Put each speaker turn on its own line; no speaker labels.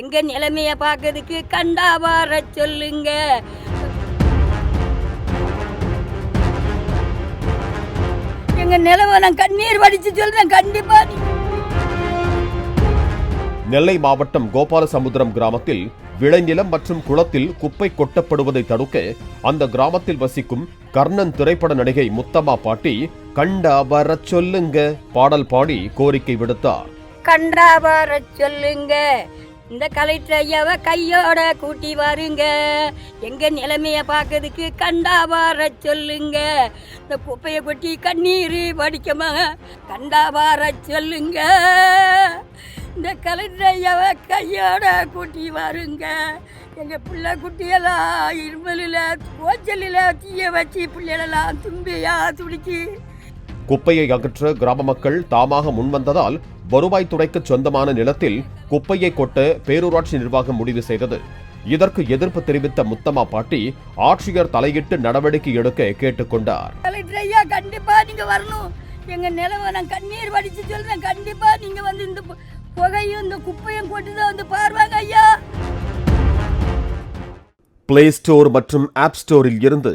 எங்க நிலைமைய பார்க்கறதுக்கு கண்டா வர சொல்லுங்க. எங்க நிலைமை நான் கண்ணீர் வடிச்சு சொல்றேன் கண்டிப்பா
நெல்லை மாவட்டம் கோபாலசமுத்திரம் கிராமத்தில் விளைநிலம் மற்றும் குளத்தில் குப்பை கொட்டப்படுவதை தடுக்க அந்த கிராமத்தில் வசிக்கும் கர்ணன் திரைப்பட நடிகை முத்தம்மா பாட்டி கண்டா வரச் சொல்லுங்க. பாடல் பாடி கோரிக்கை விடுத்தார்.
கண்டா வர சொல்லுங்க. இந்த கலெக்டர் ஐயாவை கையோட கூட்டி வாருங்க. எங்க நிலைமைய பார்க்கறதுக்கு கண்டா வார சொல்லுங்க. இந்த குப்பையை கொட்டி கண்ணீர் வடிக்கமா? கண்டா வார சொல்லுங்க. இந்த கலெக்டர் ஐயாவை கையோட கூட்டி வாருங்க. எங்க பிள்ளை குட்டியெல்லாம் இருமலில் கோச்சலில் தீய வச்சு பிள்ளைகளெல்லாம் தும்பியா துடிச்சு
குப்பையை அகற்ற கிராம மக்கள் தாமாக முன்வந்ததால் வருவாய்த்துறைக்கு சொந்தமான நிலத்தில் குப்பையை கொட்ட பேரூராட்சி நிர்வாகம் முடிவு செய்தது. இதற்கு எதிர்ப்பு தெரிவித்த முத்தம்மா பாட்டி ஆட்சியர் தலையிட்டு நடவடிக்கை எடுக்க கேட்டுக்கொண்டார்
கண்டிப்பா நீங்க வரணும். எங்க நிலவை நான் கண்ணீர் வடிச்சு சொல்றேன். கண்டிப்பா நீங்க வந்து இந்த புகையும் இந்த குப்பையும் கொண்டு தான் வந்து பாருவாங்க ஐயா.
பிளே ஸ்டோர் மற்றும் ஆப் ஸ்டோரில் இருந்து